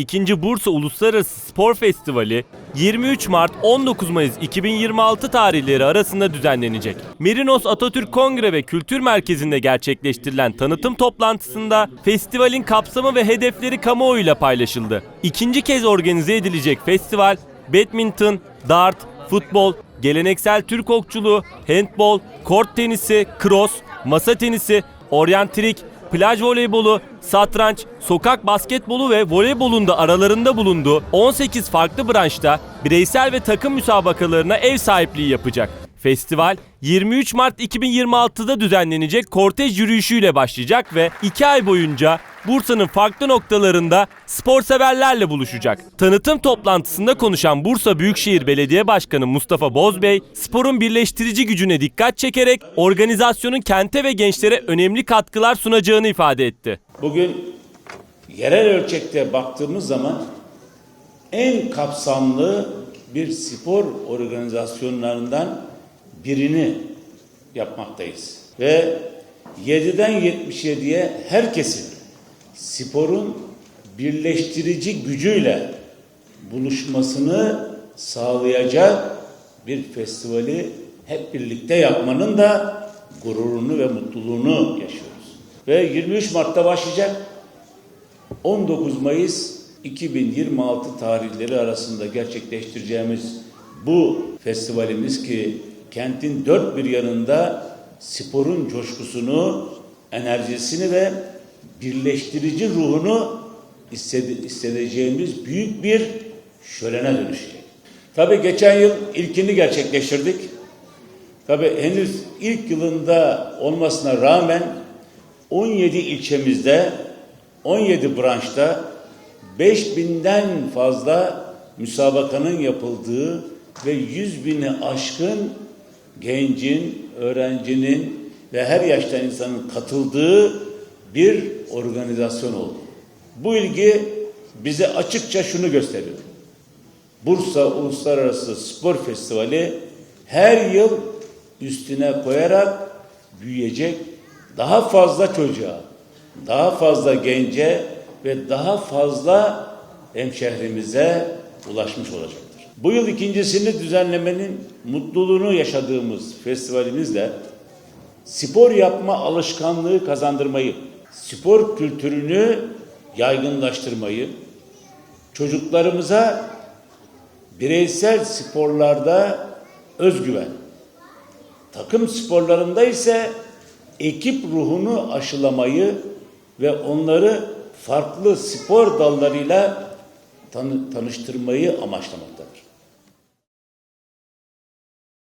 2. Bursa Uluslararası Spor Festivali 23 Mart 19 Mayıs 2026 tarihleri arasında düzenlenecek. Merinos Atatürk Kongre ve Kültür Merkezi'nde gerçekleştirilen tanıtım toplantısında festivalin kapsamı ve hedefleri kamuoyuyla paylaşıldı. İkinci kez organize edilecek festival badminton, dart, futbol, geleneksel Türk okçuluğu, handbol, kort tenisi, cross, masa tenisi, oryantrik, plaj voleybolu, satranç, sokak basketbolu ve voleybolun da aralarında bulunduğu 18 farklı branşta bireysel ve takım müsabakalarına ev sahipliği yapacak. Festival 23 Mart 2026'da düzenlenecek kortej yürüyüşüyle başlayacak ve 2 ay boyunca Bursa'nın farklı noktalarında spor severlerle buluşacak. Tanıtım toplantısında konuşan Bursa Büyükşehir Belediye Başkanı Mustafa Bozbey, sporun birleştirici gücüne dikkat çekerek organizasyonun kente ve gençlere önemli katkılar sunacağını ifade etti. Bugün yerel ölçekte baktığımız zaman en kapsamlı bir spor organizasyonlarından birini yapmaktayız. Ve 7'den 77'ye herkesin sporun birleştirici gücüyle buluşmasını sağlayacak bir festivali hep birlikte yapmanın da gururunu ve mutluluğunu yaşıyoruz. Ve 23 Mart'ta başlayacak 19 Mayıs 2026 tarihleri arasında gerçekleştireceğimiz bu festivalimiz ki kentin dört bir yanında sporun coşkusunu, enerjisini ve birleştirici ruhunu istedi- hissedeceğimiz büyük bir şölene dönüşecek. Tabii geçen yıl ilkini gerçekleştirdik. Tabii henüz ilk yılında olmasına rağmen 17 ilçemizde 17 branşta 5000'den fazla müsabakanın yapıldığı ve 100 bini aşkın gencin, öğrencinin ve her yaştan insanın katıldığı bir organizasyon oldu. Bu ilgi bize açıkça şunu gösteriyor. Bursa Uluslararası Spor Festivali her yıl üstüne koyarak büyüyecek daha fazla çocuğa, daha fazla gence ve daha fazla hemşehrimize ulaşmış olacaktır. Bu yıl ikincisini düzenlemenin mutluluğunu yaşadığımız festivalimizle spor yapma alışkanlığı kazandırmayı, spor kültürünü yaygınlaştırmayı, çocuklarımıza bireysel sporlarda özgüven, takım sporlarında ise ekip ruhunu aşılamayı ve onları farklı spor dallarıyla tanı- tanıştırmayı amaçlamaktadır.